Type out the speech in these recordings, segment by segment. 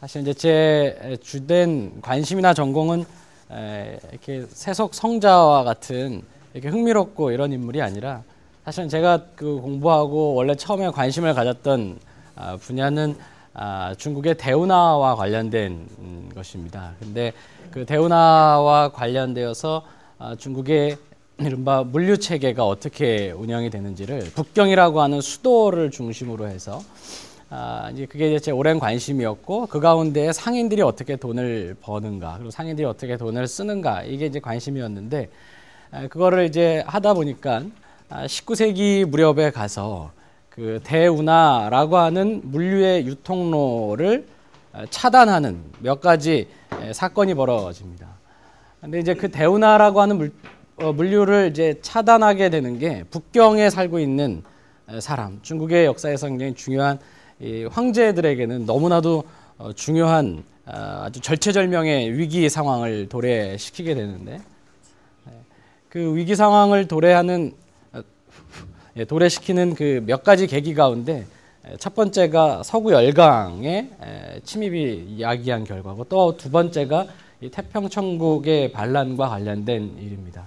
사실 이제 제 주된 관심이나 전공은 이렇게 세속 성자와 같은 이렇게 흥미롭고 이런 인물이 아니라 사실은 제가 그 공부하고 원래 처음에 관심을 가졌던 아, 분야는 아, 중국의 대운하와 관련된 것입니다. 근데 그 대운하와 관련되어서 아, 중국의 이른바 물류 체계가 어떻게 운영이 되는지를 북경이라고 하는 수도를 중심으로 해서 아, 이제 그게 제 오랜 관심이었고 그 가운데 상인들이 어떻게 돈을 버는가 그리고 상인들이 어떻게 돈을 쓰는가 이게 이제 관심이었는데 아, 그거를 이제 하다 보니까 아, 19세기 무렵에 가서 그 대운하라고 하는 물류의 유통로를 아, 차단하는 몇 가지 사건이 벌어집니다. 근데 이제 그 대운하라고 하는 물, 어, 물류를 이제 차단하게 되는 게 북경에 살고 있는 사람, 중국의 역사에서 굉장히 중요한 이 황제들에게는 너무나도 어, 중요한 어, 아주 절체절명의 위기 상황을 도래시키게 되는데 네. 그 위기 상황을 도래하는 어, 예, 도래시키는 그 몇 가지 계기 가운데 첫 번째가 서구 열강의 침입이 야기한 결과고 또 두 번째가 태평 천국의 반란과 관련된 일입니다.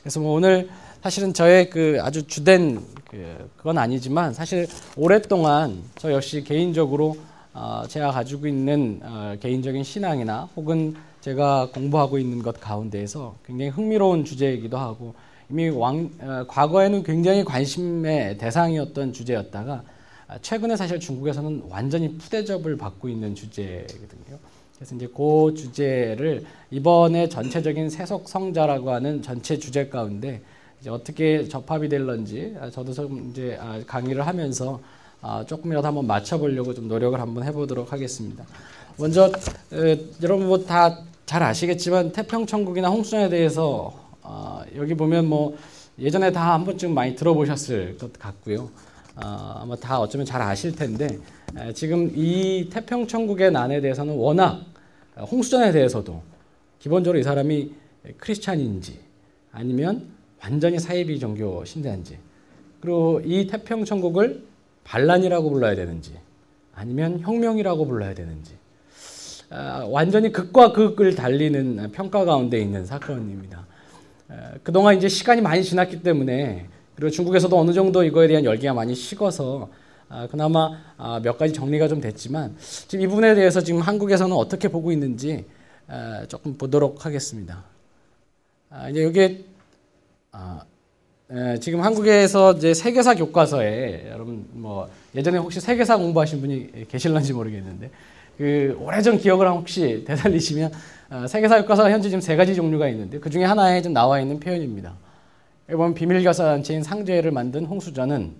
그래서 뭐 오늘 사실은 저의 그 아주 주된 그 그건 아니지만 사실 오랫동안 저 역시 개인적으로 어 제가 가지고 있는 어 개인적인 신앙이나 혹은 제가 공부하고 있는 것 가운데에서 굉장히 흥미로운 주제이기도 하고 이미 왕, 어 과거에는 굉장히 관심의 대상이었던 주제였다가 최근에 사실 중국에서는 완전히 푸대접을 받고 있는 주제거든요. 그래서 이제 그 주제를 이번에 전체적인 세속 성자라고 하는 전체 주제 가운데 이제 어떻게 접합이 될런지 아, 저도 좀 이제 아, 강의를 하면서 아, 조금이라도 한번 맞춰보려고 좀 노력을 한번 해보도록 하겠습니다. 먼저 여러분 뭐 다 잘 아시겠지만 태평천국이나 홍수전에 대해서 여기 보면 뭐 예전에 다 한 번쯤 많이 들어보셨을 것 같고요. 아마 다 어쩌면 잘 아실 텐데 지금 이 태평 천국의 난에 대해서는 워낙 홍수전에 대해서도 기본적으로 이 사람이 크리스찬인지 아니면 완전히 사이비 종교 신자인지 그리고 이 태평 천국을 반란이라고 불러야 되는지 아니면 혁명이라고 불러야 되는지 아, 완전히 극과 극을 달리는 평가 가운데 있는 사건입니다. 아, 그동안 이제 시간이 많이 지났기 때문에 그리고 중국에서도 어느 정도 이거에 대한 열기가 많이 식어서 아, 그나마 아, 몇 가지 정리가 좀 됐지만 지금 이 부분에 대해서 지금 한국에서는 어떻게 보고 있는지 아, 조금 보도록 하겠습니다. 아, 이제 에, 지금 한국에서 이제 세계사 교과서에 여러분 뭐 예전에 혹시 세계사 공부하신 분이 계실런지 모르겠는데 그 오래전 기억을 혹시 되살리시면 어, 세계사 교과서가 현재 지금 세 가지 종류가 있는데 그 중에 하나에 좀 나와 있는 표현입니다. 이번 비밀교사 단체인 상제를 만든 홍수전은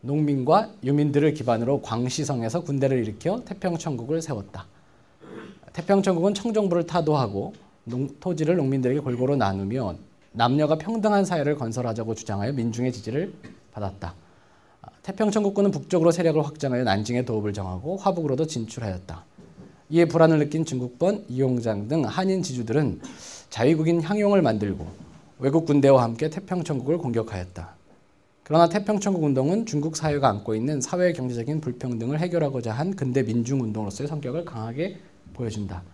농민과 유민들을 기반으로 광시성에서 군대를 일으켜 태평천국을 세웠다. 태평천국은 청정부를 타도하고 농, 토지를 농민들에게 골고루 나누며 남녀가 평등한 사회를 건설하자고 주장하여 민중의 지지를 받았다. 태평천국군은 북쪽으로 세력을 확장하여 난징의 도읍을 정하고 화북으로도 진출하였다. 이에 불안을 느낀 중국번, 이용장 등 한인 지주들은 자위국인 향용을 만들고 외국 군대와 함께 태평천국을 공격하였다. 그러나 태평천국 운동은 중국 사회가 안고 있는 사회 경제적인 불평등을 해결하고자 한 근대 민중 운동으로서의 성격을 강하게 보여준다.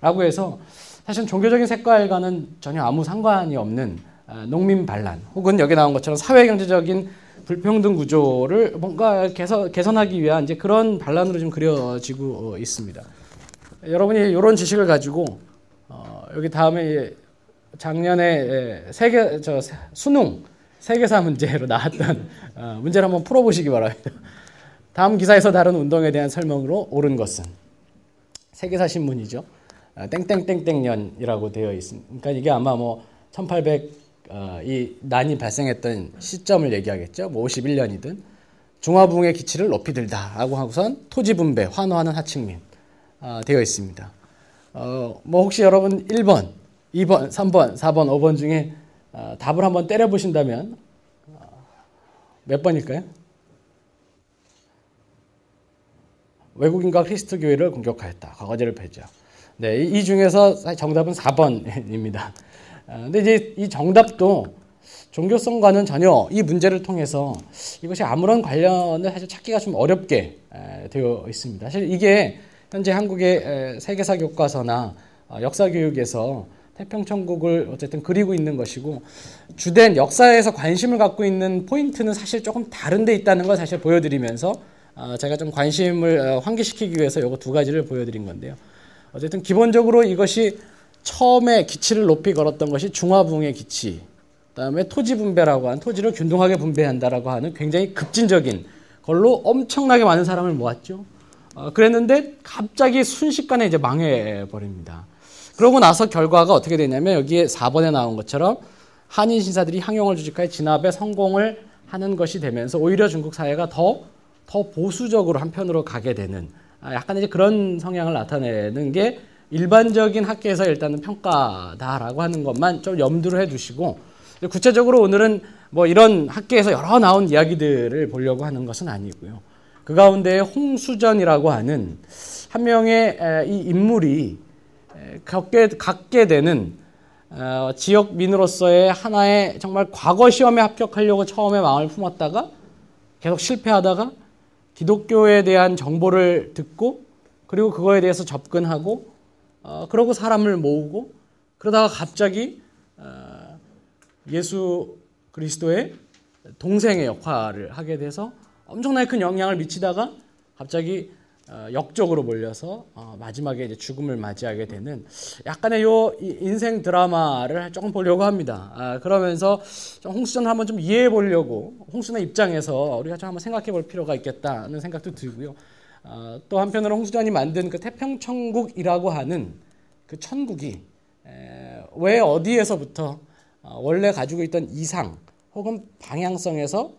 라고 해서 사실 종교적인 색깔과는 전혀 아무 상관이 없는 아, 농민 반란 혹은 여기 나온 것처럼 사회 경제적인 불평등 구조를 뭔가 개선, 개선하기 위한 이제 그런 반란으로 좀 그려지고 어, 있습니다. 여러분이 이런 지식을 가지고 어, 여기 다음에 작년에 세계 저 수능 세계사 문제로 나왔던 어, 문제를 한번 풀어보시기 바랍니다. 다음 기사에서 다룬 운동에 대한 설명으로 옳은 것은 세계사 신문이죠. 아, 땡땡땡땡년이라고 되어 있습니다. 그러니까 이게 아마 뭐 1800 이 어, 난이 발생했던 시점을 얘기하겠죠. 뭐 51년이든 중화붕의 기치를 높이 들다라고 하고선 토지 분배, 환호하는 하층민 어, 되어 있습니다. 어, 뭐 혹시 여러분 1번, 2번, 3번, 4번, 5번 중에 어, 답을 한번 때려 보신다면 몇 번일까요? 외국인과 크리스트 교회를 공격하였다. 과거제를 폐지하. 네, 이 중에서 정답은 4번입니다. 아, 근데 이제 이 정답도 종교성과는 전혀 이 문제를 통해서 이것이 아무런 관련을 사실 찾기가 좀 어렵게 되어 있습니다. 사실 이게 현재 한국의 세계사 교과서나 어, 역사 교육에서 태평천국을 어쨌든 그리고 있는 것이고 주된 역사에서 관심을 갖고 있는 포인트는 사실 조금 다른 데 있다는 걸 사실 보여드리면서 어, 제가 좀 관심을 어, 환기시키기 위해서 이거 두 가지를 보여드린 건데요. 어쨌든 기본적으로 이것이 처음에 기치를 높이 걸었던 것이 중화붕의 기치, 그다음에 토지 분배라고 하는 토지를 균등하게 분배한다라고 하는 굉장히 급진적인 걸로 엄청나게 많은 사람을 모았죠. 어, 그랬는데 갑자기 순식간에 이제 망해 버립니다. 그러고 나서 결과가 어떻게 되냐면 여기에 4번에 나온 것처럼 한인 신사들이 향용을 조직하여 진압에 성공을 하는 것이 되면서 오히려 중국 사회가 더, 더 보수적으로 한편으로 가게 되는 아, 약간 이제 그런 성향을 나타내는 게 일반적인 학계에서 일단은 평가다라고 하는 것만 좀 염두를 해 두시고 구체적으로 오늘은 뭐 이런 학계에서 여러 나온 이야기들을 보려고 하는 것은 아니고요. 그 가운데 홍수전이라고 하는 한 명의 이 인물이 갖게, 갖게 되는 어, 지역민으로서의 하나의 정말 과거 시험에 합격하려고 처음에 마음을 품었다가 계속 실패하다가 기독교에 대한 정보를 듣고 그리고 그거에 대해서 접근하고 어, 그러고 사람을 모으고 그러다가 갑자기 어, 예수 그리스도의 동생의 역할을 하게 돼서 엄청나게 큰 영향을 미치다가 갑자기 어, 역적으로 몰려서 어, 마지막에 이제 죽음을 맞이하게 되는 약간의 요 인생 드라마를 조금 보려고 합니다. 아, 그러면서 홍수전을 한번 좀 이해해 보려고 홍수의 입장에서 우리가 좀 한번 생각해 볼 필요가 있겠다는 생각도 들고요. 어, 또 한편으로 홍수전이 만든 그 태평천국이라고 하는 그 천국이 왜 어디에서부터 원래 가지고 있던 이상 혹은 방향성에서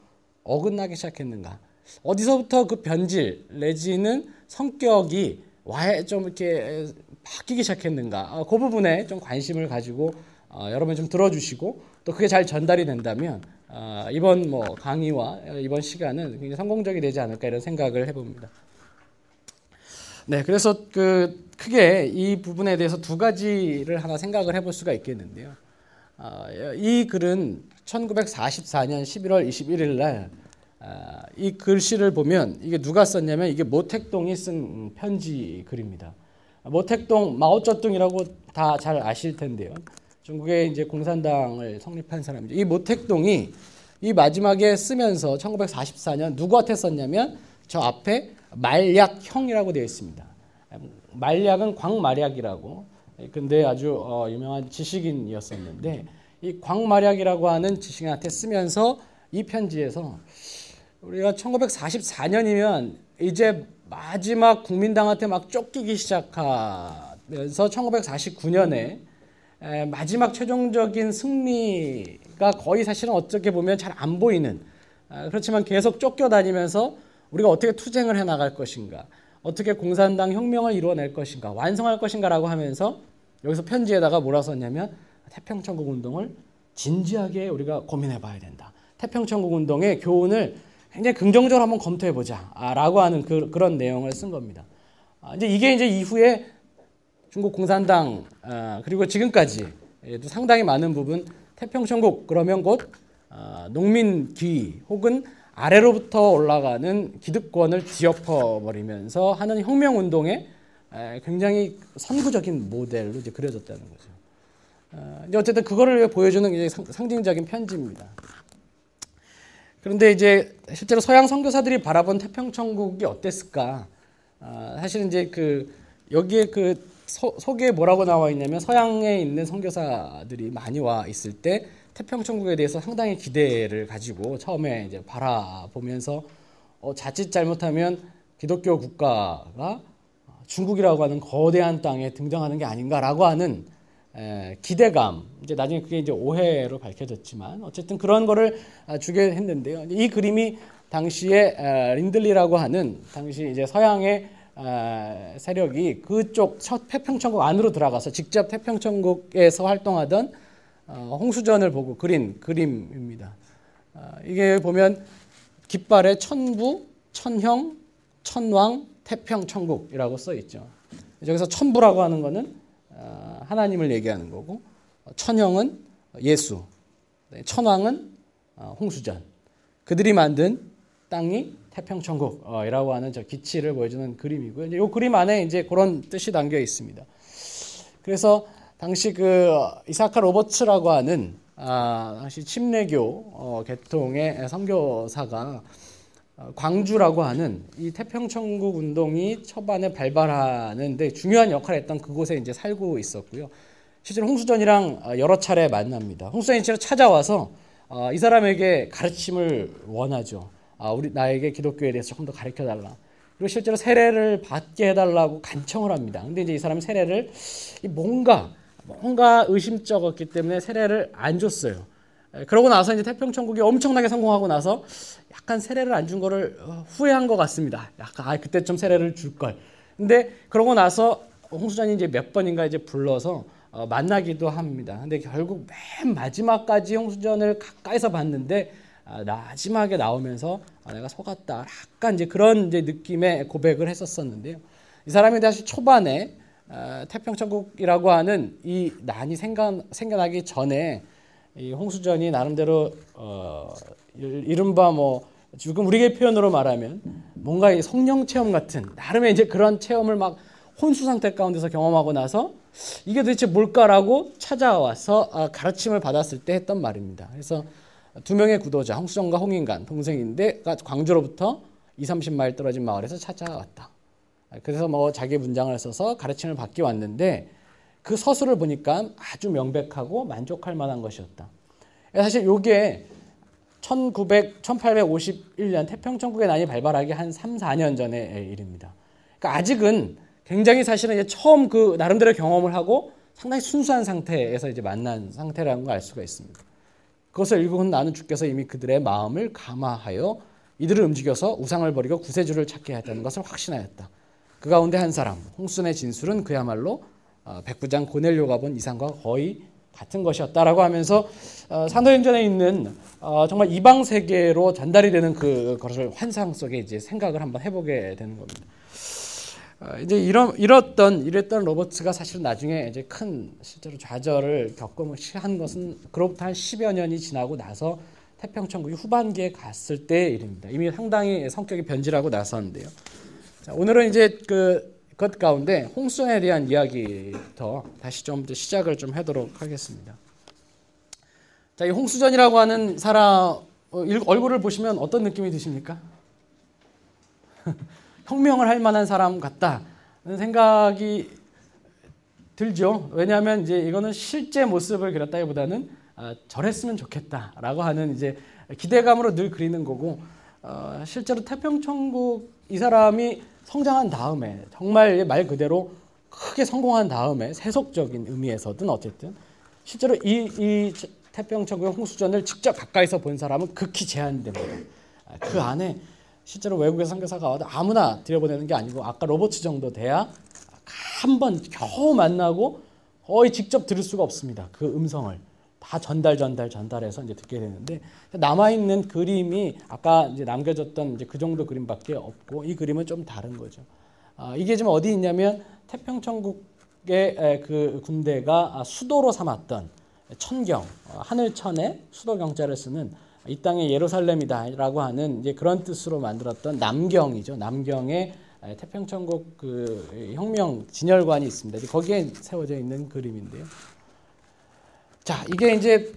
어긋나기 시작했는가? 어디서부터 그 변질 내지는 성격이 와좀 이렇게 바뀌기 시작했는가 어, 그 부분에 좀 관심을 가지고 어, 여러분 좀 들어주시고 또 그게 잘 전달이 된다면 어, 이번 뭐 강의와 이번 시간은 굉장히 성공적이 되지 않을까 이런 생각을 해봅니다. 네, 그래서 그 크게 이 부분에 대해서 두 가지를 하나 생각을 해볼 수가 있겠는데요. 어, 이 글은 1944년 11월 21일 날 아, 이 글씨를 보면 이게 누가 썼냐면 이게 모택동이 쓴 편지 글입니다. 모택동 마오쩌둥이라고 다 잘 아실 텐데요. 중국의 이제 공산당을 성립한 사람이죠. 이 모택동이 이 마지막에 쓰면서 1944년 누구한테 썼냐면 저 앞에 말약형이라고 되어 있습니다. 말약은 광말약이라고. 근데 아주 어, 유명한 지식인이었었는데 이 광말약이라고 하는 지식인한테 쓰면서 이 편지에서 우리가 1944년이면 이제 마지막 국민당한테 막 쫓기기 시작하면서 1949년에 마지막 최종적인 승리가 거의 사실은 어떻게 보면 잘 안 보이는 아, 그렇지만 계속 쫓겨다니면서 우리가 어떻게 투쟁을 해 나갈 것인가 어떻게 공산당 혁명을 이루어낼 것인가 완성할 것인가라고 하면서 여기서 편지에다가 뭐라 썼냐면 태평천국 운동을 진지하게 우리가 고민해 봐야 된다. 태평천국 운동의 교훈을 굉장히 긍정적으로 한번 검토해 보자라고 아, 하는 그, 런 내용을 쓴 겁니다. 아, 이제 이게 이제 이후에 중국 공산당 아, 그리고 지금까지 도 상당히 많은 부분 태평천국 그러면 곧 아, 농민귀 혹은 아래로부터 올라가는 기득권을 뒤엎어 버리면서 하는 혁명 운동의 굉장히 선구적인 모델로 이제 그려졌다는 거죠. 아, 이제 어쨌든 그거를 보여주는 상징적인 편지입니다. 그런데 이제 실제로 서양 선교사들이 바라본 태평천국이 어땠을까? 아, 사실은 이제 그 여기에 그 소, 속에 뭐라고 나와 있냐면 서양에 있는 선교사들이 많이 와 있을 때 태평천국에 대해서 상당히 기대를 가지고 처음에 이제 바라보면서 어, 자칫 잘못하면 기독교 국가가 중국이라고 하는 거대한 땅에 등장하는 게 아닌가라고 하는 에, 기대감 이제 나중에 그게 이제 오해로 밝혀졌지만 어쨌든 그런 거를 아, 주게 했는데요. 이 그림이 당시에 에, 린들리라고 하는 당시 이제 서양의 에, 세력이 그쪽 첫 태평천국 안으로 들어가서 직접 태평천국에서 활동하던 어, 홍수전을 보고 그린 그림입니다. 어, 이게 보면 깃발에 천부, 천형, 천왕, 태평 천국이라고 써 있죠. 여기서 천부라고 하는 거는 어, 하나님을 얘기하는 거고 천형은 예수, 네, 천왕은 어, 홍수전. 그들이 만든 땅이 태평천국이라고 하는 저 기치를 보여주는 그림이고요. 이 그림 안에 이제 그런 뜻이 담겨 있습니다. 그래서 당시 그 이사카 로버츠라고 하는 아, 당시 침례교 어, 계통의 선교사가 어, 광주라고 하는 이 태평천국 운동이 초반에 발발하는데 중요한 역할을 했던 그곳에 이제 살고 있었고요. 실제로 홍수전이랑 어, 여러 차례 만납니다. 홍수전이 실제로 찾아와서 어, 이 사람에게 가르침을 원하죠. 아, 우리 나에게 기독교에 대해서 조금 더 가르쳐 달라. 그리고 실제로 세례를 받게 해달라고 간청을 합니다. 근데 이제 이 사람은 세례를 뭔가 뭔가 의심쩍었기 때문에 세례를 안 줬어요. 그러고 나서 이제 태평천국이 엄청나게 성공하고 나서 약간 세례를 안 준 거를 어, 후회한 것 같습니다. 약간 아 그때 좀 세례를 줄 걸. 근데 그러고 나서 홍수전이 이제 몇 번인가 이제 불러서 어, 만나기도 합니다. 근데 결국 맨 마지막까지 홍수전을 가까이서 봤는데 아, 마지막에 나오면서 아, 내가 속았다. 약간 이제 그런 이제 느낌의 고백을 했었었는데요. 이 사람이 다시 초반에 어, 태평천국이라고 하는 이 난이 생겨, 생겨나기 전에 이 홍수전이 나름대로 어, 이른바 뭐 지금 우리의 표현으로 말하면 뭔가 이 성령 체험 같은 나름의 이제 그런 체험을 막 혼수 상태 가운데서 경험하고 나서 이게 도대체 뭘까라고 찾아와서 아, 가르침을 받았을 때 했던 말입니다. 그래서 두 명의 구도자 홍수정과 홍인간 동생인데 광주로부터 2, 30마일 떨어진 마을에서 찾아왔다. 그래서 뭐 자기 문장을 써서 가르침을 받기 왔는데 그 서술을 보니까 아주 명백하고 만족할 만한 것이었다. 사실 이게 1900, 1851년 태평천국의 난이 발발하기 한 3, 4년 전의 일입니다. 그러니까 아직은 굉장히 사실은 이제 처음 그 나름대로 경험을 하고 상당히 순수한 상태에서 이제 만난 상태라는 걸 알 수가 있습니다. 그것을 읽은 나는 주께서 이미 그들의 마음을 감화하여 이들을 움직여서 우상을 버리고 구세주를 찾게 했다는 것을 확신하였다. 그 가운데 한 사람, 홍순의 진술은 그야말로 어, 백부장 고넬료가 본 이상과 거의 같은 것이었다라고 하면서 어, 산도행전에 있는 어, 정말 이방 세계로 전달이 되는 그 것을 환상 속에 이제 생각을 한번 해보게 되는 겁니다. 어, 이제 이런 이랬던 이랬던 로버트가 사실 나중에 이제 큰 실제로 좌절을 겪은 것은 그로부터 한 10여 년이 지나고 나서 태평천국이 후반기에 갔을 때의 일입니다. 이미 상당히 성격이 변질하고 나섰는데요. 자, 오늘은 이제 그것 가운데 홍수에 대한 이야기부터 다시 좀 시작을 좀 하도록 하겠습니다. 자, 이 홍수전이라고 하는 사람 어, 얼굴을 보시면 어떤 느낌이 드십니까? 혁명을 할 만한 사람 같다는 생각이 들죠. 왜냐하면 이제 이거는 실제 모습을 그렸다기보다는 아, 저랬으면 좋겠다라고 하는 이제 기대감으로 늘 그리는 거고 어, 실제로 태평천국 이 사람이 성장한 다음에 정말 말 그대로 크게 성공한 다음에 세속적인 의미에서든 어쨌든 실제로 이, 이 태평천국의 홍수전을 직접 가까이서 본 사람은 극히 제한됩니다. 아, 그 안에 실제로 외국의 선교사가 와도 아무나 들여보내는 게 아니고 아까 로버트 정도 돼야 한 번 겨우 만나고 거의 직접 들을 수가 없습니다. 그 음성을 다 전달 전달 전달해서 이제 듣게 되는데 남아 있는 그림이 아까 이제 남겨졌던 이제 그 정도 그림밖에 없고 이 그림은 좀 다른 거죠. 아, 이게 지금 어디 있냐면 태평천국의 그 군대가 수도로 삼았던 천경 어, 하늘천에 수도 경자를 쓰는 이 땅이 예루살렘이다라고 하는 이제 그런 뜻으로 만들었던 남경이죠. 남경의 태평천국 그 혁명 진열관이 있습니다. 거기에 세워져 있는 그림인데요. 자, 이게 이제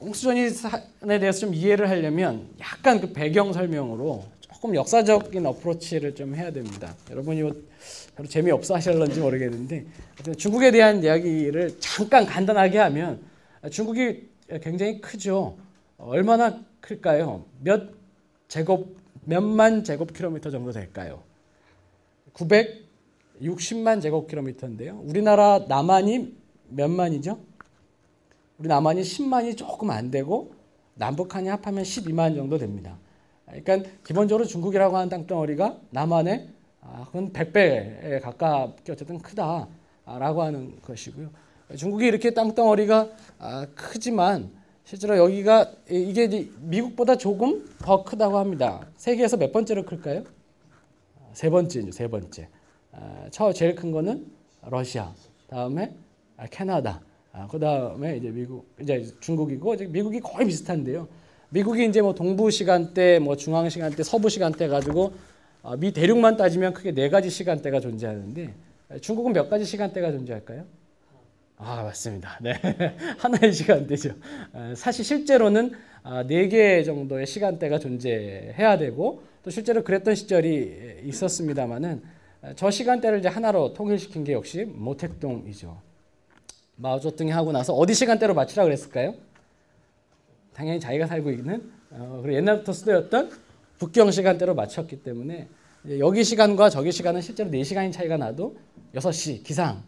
홍수전이에 대해서 좀 이해를 하려면 약간 그 배경 설명으로 조금 역사적인 어프로치를 좀 해야 됩니다. 여러분이 뭐 재미없어 하실런지 모르겠는데 중국에 대한 이야기를 잠깐 간단하게 하면 중국이 굉장히 크죠. 얼마나 클까요? 몇 제곱 몇만 제곱킬로미터 정도 될까요? 960만 제곱킬로미터인데요. 우리나라 남한이 몇만이죠? 우리 남한이 10만이 조금 안 되고 남북한이 합하면 12만 정도 됩니다. 그러니까 기본적으로 중국이라고 하는 땅덩어리가 남한의 아, 그건 100배에 가깝게 어쨌든 크다라고 하는 것이고요. 중국이 이렇게 땅덩어리가 아, 크지만 실제로 여기가 이게 미국보다 조금 더 크다고 합니다. 세계에서 몇 번째로 클까요? 세 번째죠, 세 번째. 아, 처 제일 큰 거는 러시아, 다음에 아, 캐나다, 아, 그 다음에 이제 미국, 이제 중국이고 이제 미국이 거의 비슷한데요. 미국이 이제 뭐 동부 시간대, 뭐 중앙 시간대, 서부 시간대 가지고 아, 미 대륙만 따지면 크게 네 가지 시간대가 존재하는데 중국은 몇 가지 시간대가 존재할까요? 아 맞습니다. 네 하나의 시간대죠. 사실 실제로는 네 개 정도의 시간대가 존재해야 되고 또 실제로 그랬던 시절이 있었습니다만은 저 시간대를 이제 하나로 통일시킨 게 역시 모택동이죠. 마오쩌둥이 하고 나서 어디 시간대로 맞추라 그랬을까요? 당연히 자기가 살고 있는 어, 그리고 옛날부터 쓰였던 북경 시간대로 맞췄기 때문에 여기 시간과 저기 시간은 실제로 4시간이 차이가 나도 6시 기상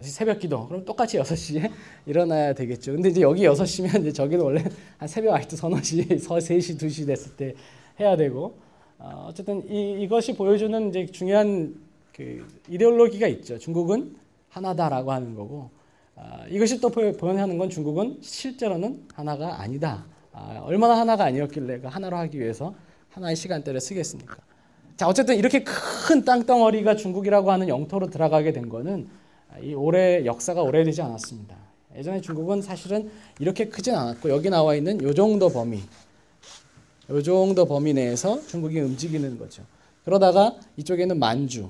새벽 기도 그럼 똑같이 6시에 일어나야 되겠죠. 근데 이제 여기 6시면 이제 저기는 원래 한 새벽 아직도 서너 시, 3시, 2시 됐을 때 해야 되고 어, 어쨌든 이, 이것이 보여주는 이제 중요한 그 이데올로기가 있죠. 중국은 하나다라고 하는 거고 아, 이것이 또 보여하는 건 중국은 실제로는 하나가 아니다. 아, 얼마나 하나가 아니었길래 그 하나로 하기 위해서 하나의 시간대를 쓰겠습니까? 자 어쨌든 이렇게 큰 땅덩어리가 중국이라고 하는 영토로 들어가게 된 거는 이 오래 역사가 오래되지 않았습니다. 예전에 중국은 사실은 이렇게 크진 않았고 여기 나와 있는 요 정도 범위, 요 정도 범위 내에서 중국이 움직이는 거죠. 그러다가 이쪽에는 만주,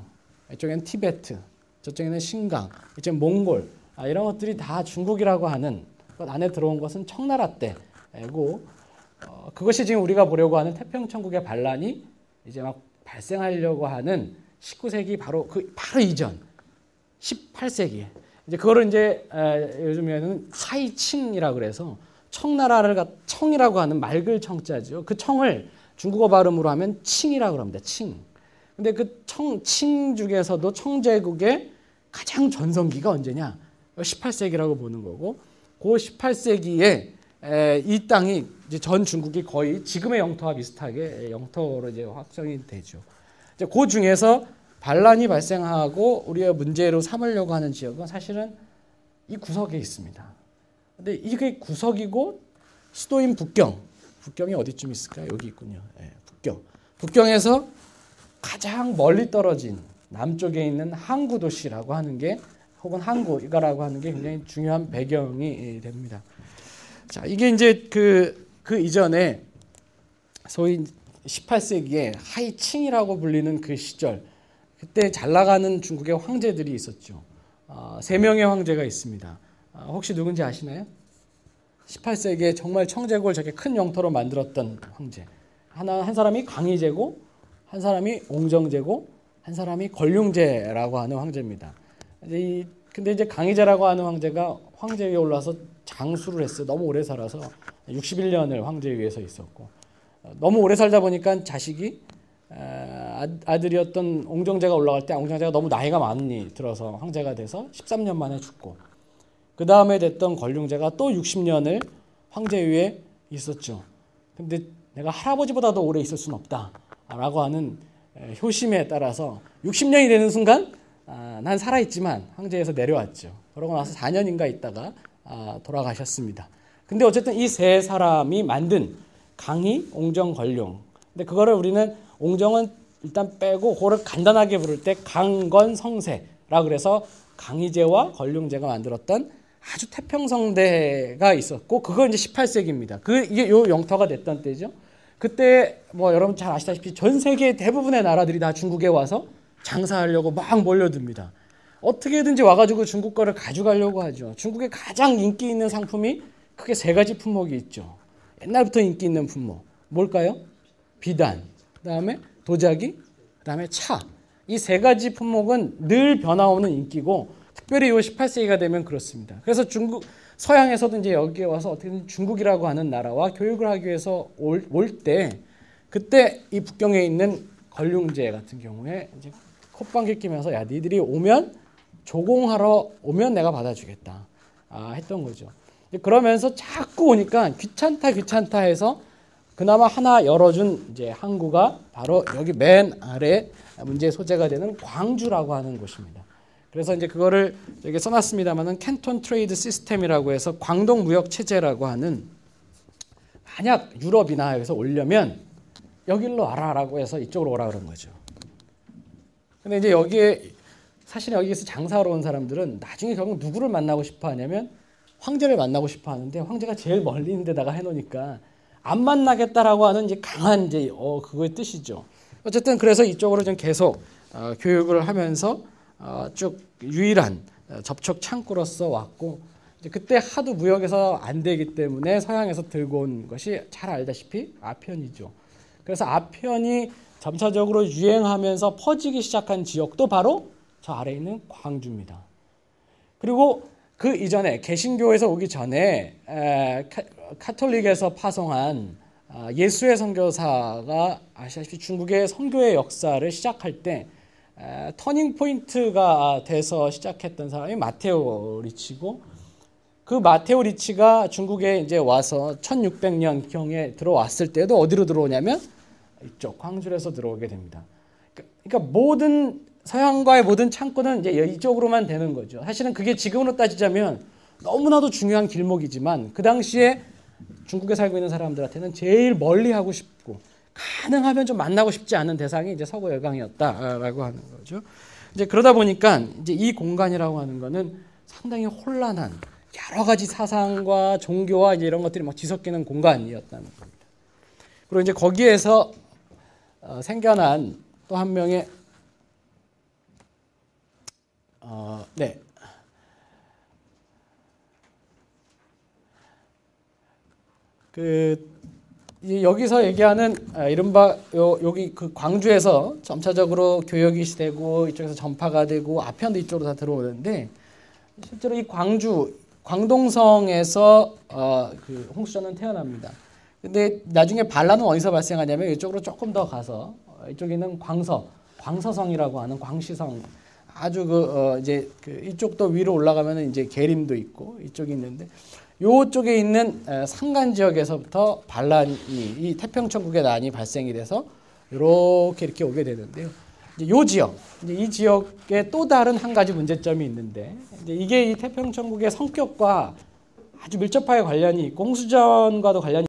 이쪽에는 티베트, 저쪽에는 신강, 이제 몽골 아, 이런 것들이 다 중국이라고 하는 것 안에 들어온 것은 청나라 때고 어, 그것이 지금 우리가 보려고 하는 태평천국의 반란이 이제 막 발생하려고 하는 19세기 바로 그 바로 이전 18세기 이제 그거를 이제 에, 요즘에는 하이칭이라 그래서 청나라를 청이라고 하는 맑을 청자죠. 그 청을 중국어 발음으로 하면 칭이라고 합니다. 칭. 근데 그 청, 칭 중에서도 청제국의 가장 전성기가 언제냐? 18세기라고 보는 거고 그 18세기에 이 땅이 이제 전 중국이 거의 지금의 영토와 비슷하게 영토로 이제 확정이 되죠. 이제 그 중에서 반란이 발생하고 우리가 문제로 삼으려고 하는 지역은 사실은 이 구석에 있습니다. 근데 이게 구석이고 수도인 북경, 북경이 어디쯤 있을까요? 여기 있군요. 네, 북경. 북경에서 가장 멀리 떨어진 남쪽에 있는 항구 도시라고 하는 게 혹은 항구라고 하는 게 굉장히 중요한 배경이 됩니다. 자, 이게 이제 그, 그 이전에 소위 18세기에 하이칭이라고 불리는 그 시절, 그때 잘 나가는 중국의 황제들이 있었죠. 어, 세 명의 황제가 있습니다. 어, 혹시 누군지 아시나요? 18세기에 정말 청제국을 저렇게 큰 영토로 만들었던 황제. 하나 한 사람이 강희제고, 한 사람이 옹정제고, 한 사람이 권룡제라고 하는 황제입니다. 이 근데 이제 강희제라고 하는 황제가 황제 위에 올라서 장수를 했어요. 너무 오래 살아서 61년을 황제 위에서 있었고 어, 너무 오래 살다 보니까 자식이 아, 아들이었던 옹정제가 올라갈 때 옹정제가 너무 나이가 많이 들어서 황제가 돼서 13년 만에 죽고 그 다음에 됐던 권룡제가 또 60년을 황제 위에 있었죠. 근데 내가 할아버지보다도 오래 있을 수는 없다라고 하는 효심에 따라서 60년이 되는 순간 아, 난 살아있지만 황제에서 내려왔죠. 그러고 나서 4년인가 있다가 아, 돌아가셨습니다. 근데 어쨌든 이 세 사람이 만든 강희, 옹정, 권룡. 근데 그거를 우리는 옹정은 일단 빼고 그거를 간단하게 부를 때 강건 성세라 그래서 강희제와 권룡제가 만들었던 아주 태평성대가 있었고 그거 이제 18세기입니다. 그 이게 요 영토가 됐던 때죠. 그때 뭐 여러분 잘 아시다시피 전 세계 대부분의 나라들이 다 중국에 와서 장사하려고 막 몰려듭니다. 어떻게든지 와가지고 중국 거를 가져가려고 하죠. 중국에 가장 인기 있는 상품이 크게 세 가지 품목이 있죠. 옛날부터 인기 있는 품목. 뭘까요? 비단, 그 다음에 도자기, 그 다음에 차. 이 세 가지 품목은 늘 변화오는 인기고, 특별히 이 18세기가 되면 그렇습니다. 그래서 중국, 서양에서도 이제 여기에 와서 어떻게든 중국이라고 하는 나라와 교육을 하기 위해서 올, 올 때, 그때 이 북경에 있는 걸륭제 같은 경우에 이제 콧방귀 끼면서 야 니들이 오면 조공하러 오면 내가 받아주겠다 아, 했던 거죠. 그러면서 자꾸 오니까 귀찮다 귀찮다 해서 그나마 하나 열어준 이제 항구가 바로 여기 맨 아래 문제 소재가 되는 광주라고 하는 곳입니다. 그래서 이제 그거를 여기 써놨습니다만은 캔톤 트레이드 시스템이라고 해서 광동 무역 체제라고 하는 만약 유럽이나 여기서 오려면 여기로 와라라고 해서 이쪽으로 오라 그런 거죠. 근데 이제 여기에 사실 여기서 장사하러 온 사람들은 나중에 결국 누구를 만나고 싶어 하냐면 황제를 만나고 싶어 하는데 황제가 제일 멀리 있는 데다가 해놓으니까 안 만나겠다라고 하는 이제 강한 이제 어 그거의 뜻이죠. 어쨌든 그래서 이쪽으로 좀 계속 어, 교육을 하면서 어, 쭉 유일한 어, 접촉 창구로서 왔고 그때 하도 무역에서 안 되기 때문에 서양에서 들고 온 것이 잘 알다시피 아편이죠. 그래서 아편이 점차적으로 유행하면서 퍼지기 시작한 지역도 바로 저 아래에 있는 광주입니다. 그리고 그 이전에 개신교에서 오기 전에 에, 카, 톨릭에서 파송한 아, 예수의 선교사가 아시다시피 중국의 선교의 역사를 시작할 때 에, 터닝 포인트가 돼서 시작했던 사람이 마테오 리치고 그 마테오 리치가 중국에 이제 와서 1600년 경에 들어왔을 때도 어디로 들어오냐면 이쪽 광주에서 들어오게 됩니다. 그러니까 모든 서양과의 모든 창구는 이제 이쪽으로만 되는 거죠. 사실은 그게 지금으로 따지자면 너무나도 중요한 길목이지만 그 당시에 중국에 살고 있는 사람들한테는 제일 멀리 하고 싶고 가능하면 좀 만나고 싶지 않은 대상이 이제 서구 열강이었다라고 하는 거죠. 이제 그러다 보니까 이제 이 공간이라고 하는 거는 상당히 혼란한 여러 가지 사상과 종교와 이제 이런 것들이 막 뒤섞이는 공간이었다는 겁니다. 그리고 이제 거기에서 어, 생겨난 또 한 명의 어, 네. 그 여기서 얘기하는 아, 이른바 요, 여기 그 광주에서 점차적으로 교역이 되고 이쪽에서 전파가 되고 아편도 이쪽으로 다 들어오는데 실제로 이 광주 광동성에서 어, 그 홍수전은 태어납니다. 근데 나중에 반란은 어디서 발생하냐면 이쪽으로 조금 더 가서 어, 이쪽에 있는 광서 광서성이라고 하는 광시성 아주 그 어 이제 그 이쪽도 위로 올라가면은 이제 계림도 있고 이쪽이 있는데 요쪽에 있는 산간 지역에서부터 반란이 이 태평천국의 난이 발생이 돼서 이렇게 이렇게 오게 되는데요. 이제 요 지역, 이제 이 지역에 또 다른 한 가지 문제점이 있는데 이제 이게 이 태평천국의 성격과 아주 밀접하게 관련이 있고 홍수전과도 관련이